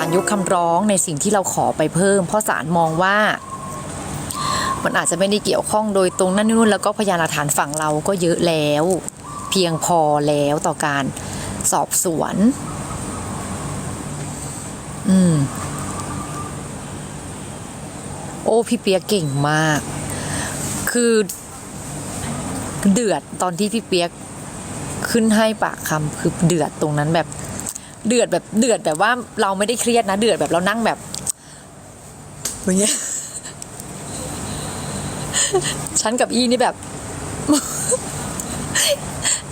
ารยกคำร้องในสิ่งที่เราขอไปเพิ่ม เพราะศาลมองว่า มันอาจจะไม่ได้เกี่ยวข้องโดยตรงนั่นนู่น แล้วก็พยานหลักฐานฝั่งเราก็เยอะแล้ว เพียงพอแล้วต่อการสอบสวน อืม โอ้พี่เปียกเก่งมาก คือเดือดตอนที่พี่เปียกขึ้นให้ปากคำคือเดือดตรงนั้นแบบ เดือดแบบเดือดแบบว่าเราไม่ได้เครียดนะ เดือดแบบเรานั่งแบบอย่างเงี้ยฉันกับอีนี่แบบ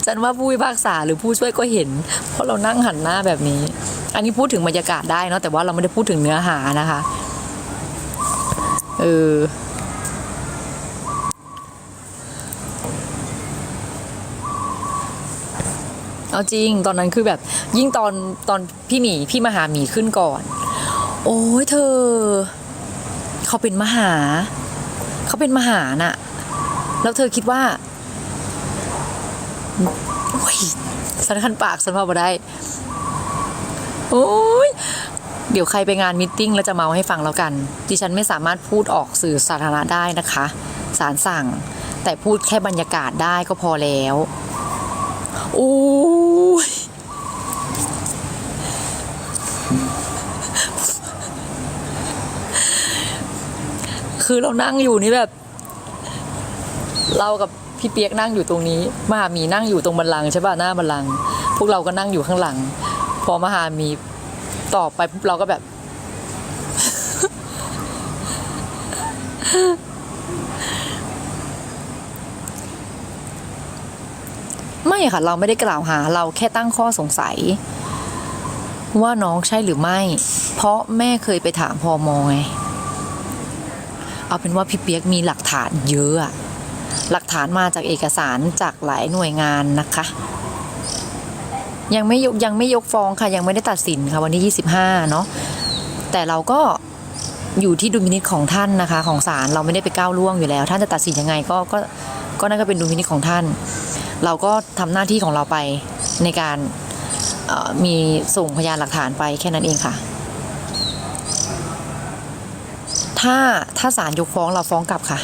ฉันว่าผู้พิพากษาหรือผู้ช่วยก็เห็น เพราะเรานั่งหันหน้าแบบนี้ อันนี้พูดถึงบรรยากาศได้เนาะแต่ว่าเราไม่ได้พูดถึงเนื้อหานะคะ เออ เอาจริงตอนนั้นคือแบบยิ่งตอนตอนพี่หมีพี่มหาหมีขึ้นก่อน โอ้ยเธอ เขาเป็นมหา เขาเป็นมหาน่ะ แล้วเธอคิดว่าโอ้ยสันคันปากสันพาบ่ได้ โอ้ยเดี๋ยวใครไปงานมิทติ้งแล้วจะเมาให้ฟังแล้วกัน ดิฉันไม่สามารถพูดออกสื่อสาธารณะได้นะคะศาลสั่ง แต่พูดแค่บรรยากาศได้ก็พอแล้ว โอ้ย คือเรานั่งอยู่นี่แบบ เรากับพี่เปียกนั่งอยู่ตรงนี้ มหามีนั่งอยู่ตรงบันลังใช่ป่ะหน้าบันลัง พวกเราก็นั่งอยู่ข้างหลัง พอมหามีตอบไปปุ๊บเราก็แบบ ไม่ค่ะ เราไม่ได้กล่าวหา เราแค่ตั้งข้อสงสัย ว่าน้องใช่หรือไม่ เพราะแม่เคยไปถามพอมอไง เอาเป็นว่าพี่เปียกมีหลักฐานเยอะอะหลักฐานมาจากเอกสารจากหลายหน่วยงานนะคะ ยังไม่ยกยังไม่ยกฟ้องค่ะ ยังไม่ได้ตัดสินค่ะวันที่ 25 เนาะแต่เราก็อยู่ที่ดุลพินิจของท่านนะคะ ของศาลเราไม่ได้ไปก้าวล่วงอยู่แล้ว ท่านจะตัดสินยังไงก็ก็ก็นั่นก็เป็นดุลพินิจของท่าน เราก็ทำหน้าที่ของเราไปในการมีส่งพยานหลักฐานไปแค่นั้นเองค่ะ ถ้า ถ้าศาลยกฟ้องเราฟ้องกลับค่ะ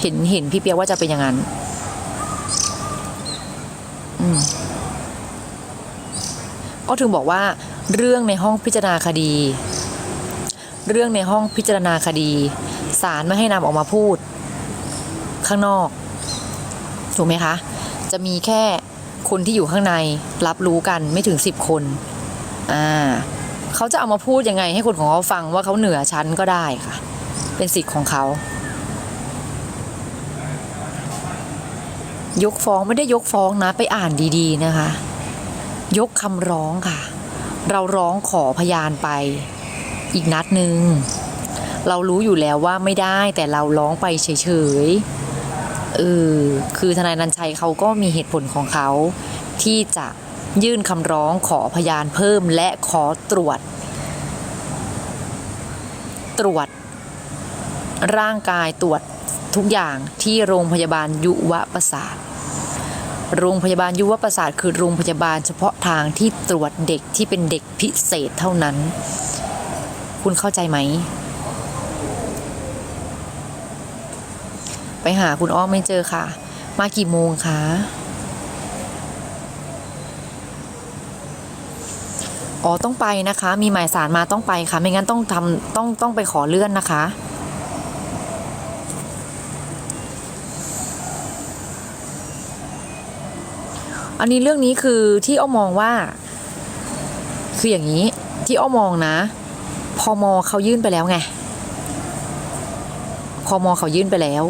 เห็นเห็นพี่เปียกว่าจะเป็นอย่างนั้นอืมก็ถึงบอกว่าเรื่องในห้องพิจารณาคดี เรื่องในห้องพิจารณาคดีศาลไม่ให้นำออกมาพูด ข้างนอก ถูกไหมคะ จะมีแค่คนที่อยู่ข้างในรับรู้กันไม่ถึงสิบคน อ่า เขาจะเอามาพูดยังไง ให้คนของเขาฟังว่าเขาเหนือชั้นก็ได้ค่ะ เป็นสิทธิ์ของเขา ยกฟ้องไม่ได้ยกฟ้องนะ ไปอ่านดีๆนะคะ ยกคำร้องค่ะ เราร้องขอพยานไป อีกนัดหนึ่งเรารู้อยู่แล้วว่าไม่ได้แต่เราร้องไปเฉยๆเออคือทนายนันชัยเขาก็มีเหตุผลของเขาที่จะ ยื่นคำร้องขอพยานเพิ่มและขอตรวจ ตรวจ ร่างกายตรวจทุกอย่างที่โรงพยาบาลยุวประสาท โรงพยาบาลยุวประสาทคือโรงพยาบาลเฉพาะทางที่ตรวจเด็กที่เป็นเด็กพิเศษเท่านั้น คุณเข้าใจไหม ไปหาคุณอ้อมไม่เจอค่ะ มากี่โมงคะ อ๋อต้องไปนะคะ มีหมายสารมาต้องไปค่ะ ไม่งั้นต้องทำต้องต้องไปขอเลื่อนนะคะ อันนี้เรื่องนี้คือที่อ้อมองว่า คืออย่างนี้ที่อ้อมองนะพอมอเขายื่นไปแล้วไงพอมอเขายื่นไปแล้ว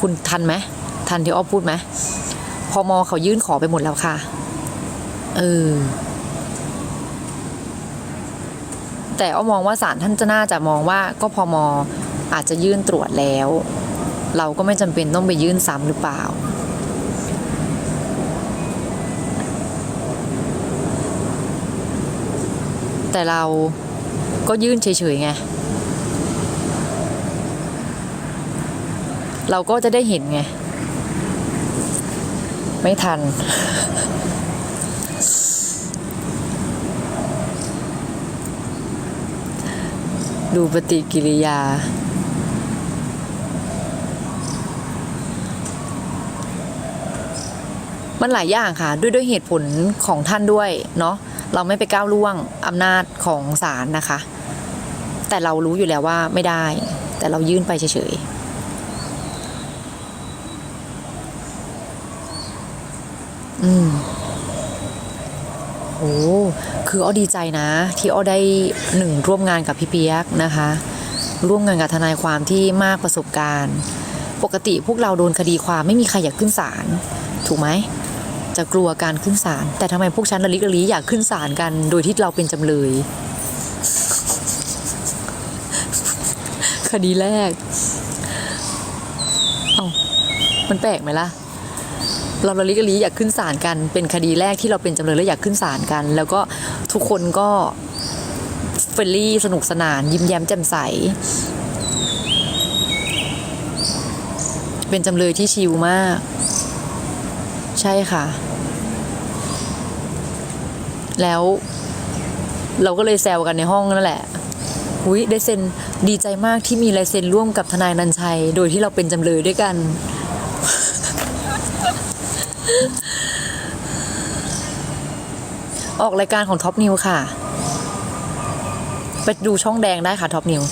คุณทันไหมทันที่อ้อพูดไหมพอมอเขายื่นขอไปหมดแล้วค่ะ เออ แต่อ้อมองว่าศาลท่านจะน่าจะมองว่าก็พอมอาจจะยื่นตรวจแล้ว เราก็ไม่จำเป็นต้องไปยื่นซ้ำหรือเปล่า แต่เราก็ยื่นเฉยๆไงเราก็จะได้เห็นไง ไม่ทัน ดูปฏิกิริยา มันหลายอย่างค่ะ ด้วยด้วยเหตุผลของท่านด้วยเนาะเราไม่ไปก้าวล่วงอำนาจของศาลนะคะ แต่เรารู้อยู่แล้วว่าไม่ได้ แต่เรายื่นไปเฉยๆอืม คืออ้อดีใจนะ ที่อ้อได้หนึ่งร่วมงานกับพี่เปียกนะคะ ร่วมงานกับทนายความที่มากประสบการณ์ ปกติพวกเราโดนคดีความไม่มีใครอยากขึ้นศาลถูกไหมจะกลัวการขึ้นศาลแต่ทำไมพวกฉันระลิกระลีอยากขึ้นศาลกัน โดยที่เราเป็นจำเลย คดีแรก เอามันแปลกไหมล่ะ เราระลิกะลีอยากขึ้นศาลกัน เป็นคดีแรกที่เราเป็นจำเลยแล้วอยากขึ้นศาลกัน แล้วก็ทุกคนก็เฟรนลี่สนุกสนาน ยิ้มแย้มแจ่มใส เป็นจำเลยที่ชิลมาก ใช่ค่ะ แล้วเราก็เลยแซวกันในห้องนั่นแหละหุยได้เซ็นดีใจมากที่มีลายเซ็นร่วมกับทนายนันชัย โดยที่เราเป็นจำเลยด้วยกัน ออกรายการของท็อปนิวค่ะ ไปดูช่องแดงได้ค่ะท็อปนิว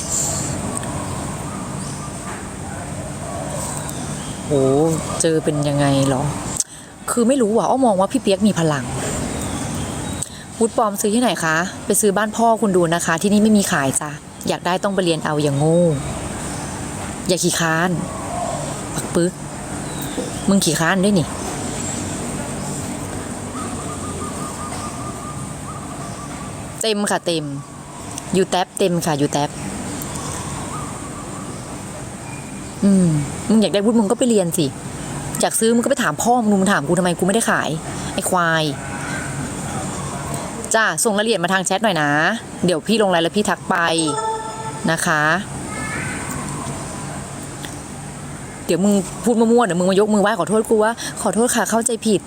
โอ้เจอเป็นยังไงหรอ คือไม่รู้ว่ะอ้อมองว่าพี่เปียกมีพลังวุฒปลอมซื้อที่ไหนคะ ไปซื้อบ้านพ่อคุณดูนะคะ ที่นี่ไม่มีขายจ้ะ อยากได้ต้องไปเรียนเอาอย่างโง่อย่าขี้ค้าน ปักปึ๊กมึงขี้ค้านด้วยนี่ เต็มค่ะเต็ม อยู่แท็บเต็มค่ะอยู่แท็บอืมมึงอยากได้วุฒิมึงก็ไปเรียนสิอยากซื้อมึงก็ไปถามพ่อมึงมึงถามกูทำไมกูไม่ได้ขาย ไอ้ควาย จ้าส่งรายละเอียดมาทางแชทหน่อยนะ เดี๋ยวพี่ลงรายแล้วพี่ทักไปนะคะ เดี๋ยวมึงพูดมั่วๆเดี๋ยวมึงมายกมือไหว้ขอโทษกูว่าขอโทษค่ะเข้าใจผิด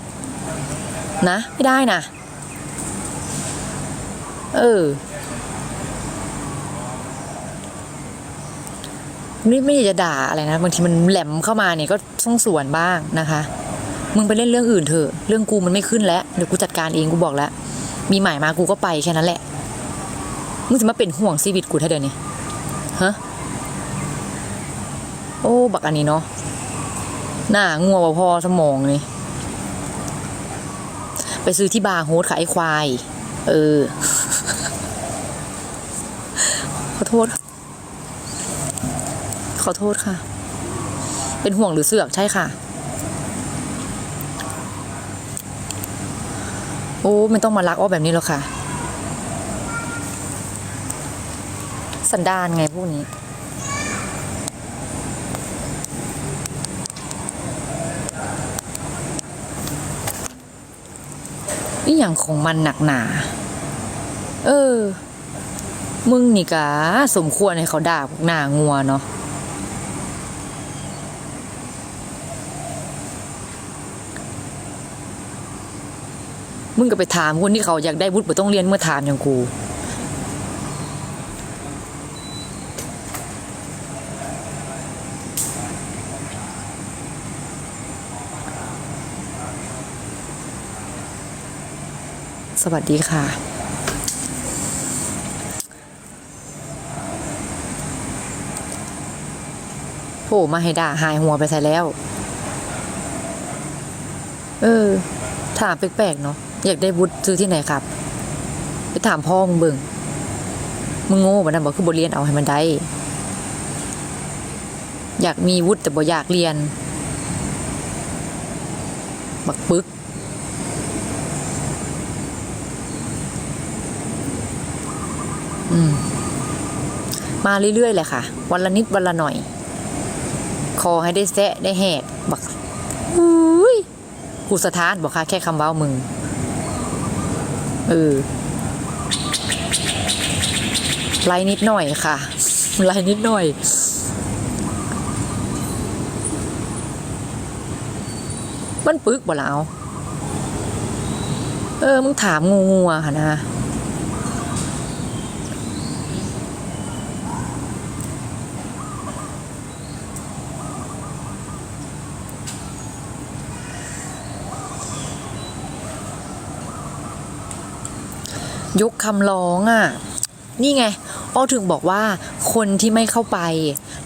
นะ ไม่ได้นะ เออ นี่ไม่อยากจะด่าอะไรนะบางทีมันแหลมเข้ามาเนี่ยก็ต้องส่วนบ้างนะคะ มึงไปเล่นเรื่องอื่นเถอะ เรื่องกูมันไม่ขึ้นแล้วเดี๋ยวกูจัดการเองกูบอกแล้ว มีหมายมากูก็ไปแค่นั้นแหละ มึงจะมาเป็นห่วงชีวิตกูท่าเดิมนี่ฮะโอ้บักอันนี้เนาะหน้างัวพอสมองนี่ไปซื้อที่บาร์โฮสค่ะไอ้ควาย เออ ขอโทษขอโทษค่ะ เป็นห่วงหรือเสือกใช่ค่ะ โอ้ไม่ต้องมารักอ้อแบบนี้หรอกค่ะ สันดานไงพวกนี้นี่อย่างของมันหนักหนา เออ มึงนี่กะสมควรให้เขาด่าพวกหน้างัวเนาะมึงก็ไปถามคนที่เขาอยากได้วุฒิบ่ต้องเรียนเมื่อถามอย่างกูสวัสดีค่ะ โผล่มาให้ด่าหายหัวไปใส่แล้ว เออ ถามแปลกๆเนาะอยากได้วุฒิซื้อที่ไหนครับ ไปถามพ่อมึงเบิ่งมึงโง่บันนั้นบอกคือบทเรียนเอาให้มันได้ อยากมีวุฒิแต่บ่อยากเรียน บักปึกอืมมาเรื่อยๆเลยค่ะ วันละนิดวันละหน่อย ขอให้ได้แซะได้แหกบักอุ้ยกูสถานบอกค่ะแค่คำเว้ามึง เออไลน์นิดหน่อยค่ะไลน์นิดหน่อย มันปึกบ่แล้วเออ มึงถามงูงูอะค่ะนะ ยกคำร้องอะ นี่ไงอ้อถึงบอกว่าคนที่ไม่เข้าไป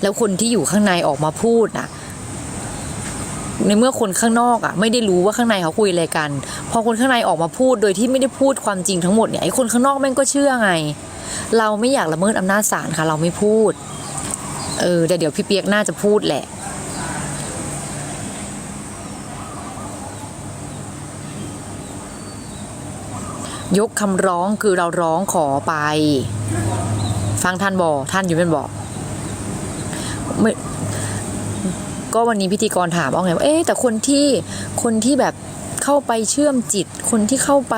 แล้วคนที่อยู่ข้างในออกมาพูดอะ ในเมื่อคนข้างนอกอะ ไม่ได้รู้ว่าข้างในเขาคุยอะไรกัน พอคนข้างในออกมาพูดโดยที่ไม่ได้พูดความจริงทั้งหมดเนี่ยไอ้คนข้างนอกแม่งก็เชื่อไง เราไม่อยากละเมิดอำนาจศาลค่ะ เราไม่พูด เออแต่เดี๋ยวพี่เปียกน่าจะพูดแหละ ยกคำร้องคือเราร้องขอไป ฟังท่านบอกท่านอยู่เป็นบอกไม่ก็วันนี้พิธีกรถามเอาไงว่าเอ๊แต่คนที่คนที่แบบเข้าไปเชื่อมจิต คนที่เข้าไป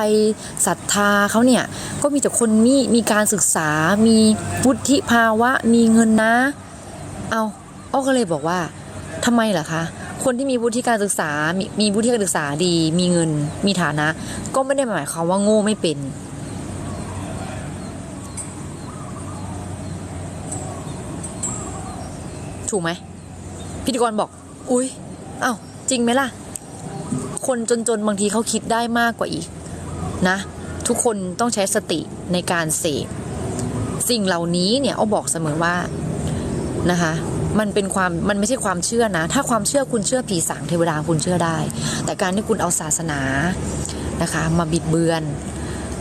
ศรัทธาเขาเนี่ย ก็มีแต่คนมีมีการศึกษา มีวุฒิภาวะ มีเงินนะ เอาอ้อก็เลยบอกว่าทำไมล่ะคะ คนที่มีวุฒิการศึกษา มีวุฒิการศึกษาดี มีเงิน มีฐานะ ก็ไม่ได้หมายความว่าโง่ไม่เป็น ถูกไหม พิธีกรบอก อุ้ยอ้าวจริงไหมล่ะ คนจนๆ บางทีเขาคิดได้มากกว่าอีก นะ ทุกคนต้องใช้สติในการเสพสิ่งเหล่านี้เนี่ยเอ้อบอกเสมอว่านะคะ มันเป็นความมันไม่ใช่ความเชื่อนะ ถ้าความเชื่อคุณเชื่อผีสางเทวดาคุณเชื่อได้ แต่การที่คุณเอาศาสนานะคะมาบิดเบือน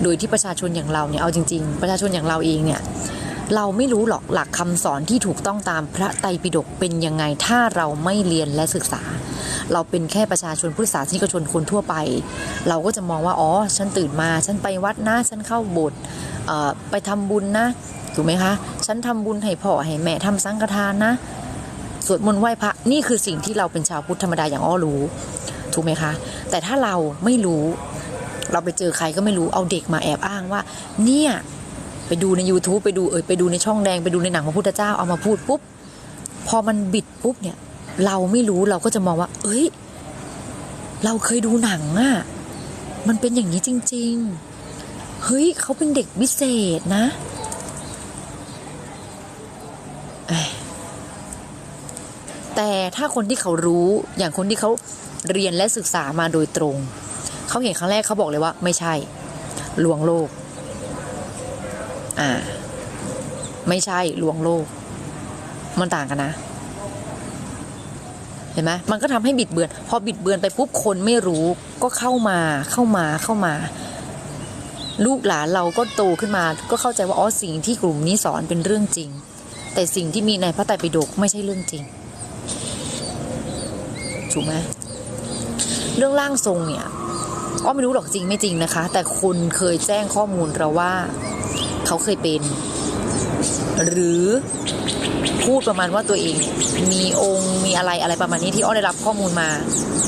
โดยที่ประชาชนอย่างเราเนี่ยเอาจริง ๆ ประชาชนอย่างเราเองเนี่ยเราไม่รู้หรอกหลักคำสอนที่ถูกต้องตามพระไตรปิฎกเป็นยังไงถ้าเราไม่เรียนและศึกษา เราเป็นแค่ประชาชนพุทธศาสนิกชนคนทั่วไป เราก็จะมองว่าอ๋อฉันตื่นมาฉันไปวัดนะฉันเข้าโบสถ์ไปทำบุญนะถูกไหมคะ ฉันทำบุญให้พ่อให้แม่ทำสังฆทานนะ สวดมนต์ไหว้พระนี่คือสิ่งที่เราเป็นชาวพุทธธรรมดาอย่างอ้อรู้ ถูกไหมคะ แต่ถ้าเราไม่รู้ เราไปเจอใครก็ไม่รู้เอาเด็กมาแอบอ้างว่า เนี่ยไปดูใน YouTube ไปดูเอยไปดูในช่องแดงไปดูในหนังพระพุทธเจ้าเอามาพูดปุ๊บพอมันบิดปุ๊บเนี่ยเราไม่รู้เราก็จะมองว่า เอ้ย เราเคยดูหนังอะมันเป็นอย่างนี้จริง ๆ เฮ้ยเขาเป็นเด็กพิเศษนะเอ้ย แต่ถ้าคนที่เขารู้อย่างคนที่เขาเรียนและศึกษามาโดยตรง เขาเห็นครั้งแรกเขาบอกเลยว่า ไม่ใช่ลวงโลก อ่า ไม่ใช่ลวงโลก มันต่างกันนะ เห็นไหมมันก็ทำให้บิดเบือน พอบิดเบือนไปปุ๊บคนไม่รู้ก็เข้ามาเข้ามาเข้ามา ลูกหลานเราก็โตขึ้นมา ก็เข้าใจว่าอ๋อสิ่งที่กลุ่มนี้สอนเป็นเรื่องจริง แต่สิ่งที่มีในพระไตรปิฎกไม่ใช่เรื่องจริง ถูกไหมเรื่องร่างทรงเนี่ยอ้อไม่รู้หรอกจริงไม่จริงนะคะ แต่คนเคยแจ้งข้อมูลเราว่า เขาเคยเป็น หรือพูดประมาณว่าตัวเอง มีองค์มีอะไรอะไรประมาณนี้ที่อ้อได้รับข้อมูลมา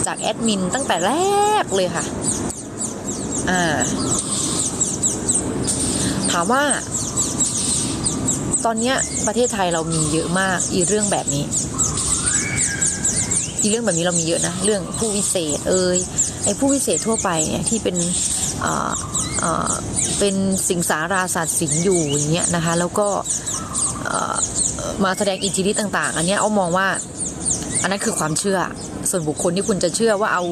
จากแอดมินตั้งแต่แรกเลยค่ะ อ่า ถามว่า ตอนเนี้ยประเทศไทยเรามีเยอะมากอีเรื่องแบบนี้ เรื่องแบบนี้เรามีเยอะนะ เรื่องผู้วิเศษเอ่ยไอ้ผู้วิเศษทั่วไปเนี่ยที่เป็นอ่าอ่าเป็นสิงสาราสัตว์สิงอยู่อย่างเงี้ยนะคะ แล้วก็เออมาแสดงอิทธิฤทธิ์ต่าง ๆ อันเนี้ยเอามองว่าอันนั้นคือความเชื่อ ส่วนบุคคลที่คุณจะเชื่อว่าเอา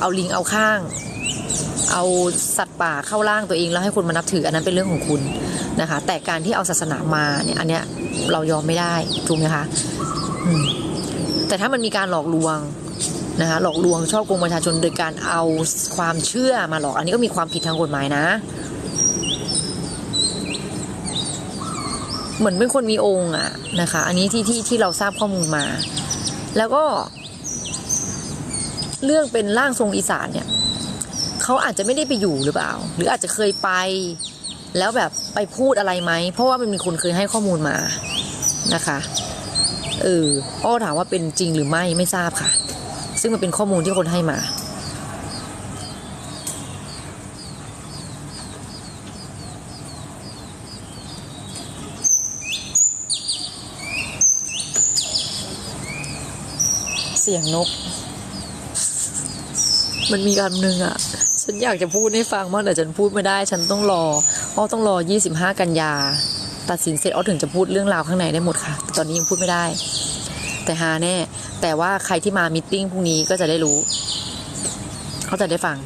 เอาลิงเอาข้าง เอาสัตว์ป่าเข้าร่างตัวเองแล้วให้คนมานับถืออันนั้นเป็นเรื่องของคุณนะคะ แต่การที่เอาศาสนามาเนี่ยอันเนี้ยเรายอมไม่ได้ถูกไหมคะอืม แต่ถ้ามันมีการหลอกลวงนะคะหลอกลวงช่อโกงประชาชนโดยการเอาความเชื่อมาหลอก อันนี้ก็มีความผิดทางกฎหมายนะ เหมือนเป็นคนมีองค์อะนะคะ อันนี้ที่ที่ที่เราทราบข้อมูลมา แล้วก็ เรื่องเป็นร่างทรงอีสานเนี่ยเขาอาจจะไม่ได้ไปอยู่หรือเปล่า หรืออาจจะเคยไป แล้วแบบไปพูดอะไรไหมเพราะว่ามันมีคนเคยให้ข้อมูลมานะคะ เอออ้อถามว่าเป็นจริงหรือไม่ไม่ทราบค่ะ ซึ่งมันเป็นข้อมูลที่คนให้มา เสียงนก มันมีคำหนึ่งอะฉันอยากจะพูดให้ฟังมากแต่ฉันพูดไม่ได้ ฉันต้องรออ้อต้องรอ 25 กันยา ตัดสินเสร็จออถึงจะพูดเรื่องราวข้างในได้หมดค่ะ ตอนนี้ยังพูดไม่ได้ แต่ฮาแน่ แต่ว่าใครที่มามิทติ้งพรุ่งนี้ก็จะได้รู้ เขาจะได้ฟัง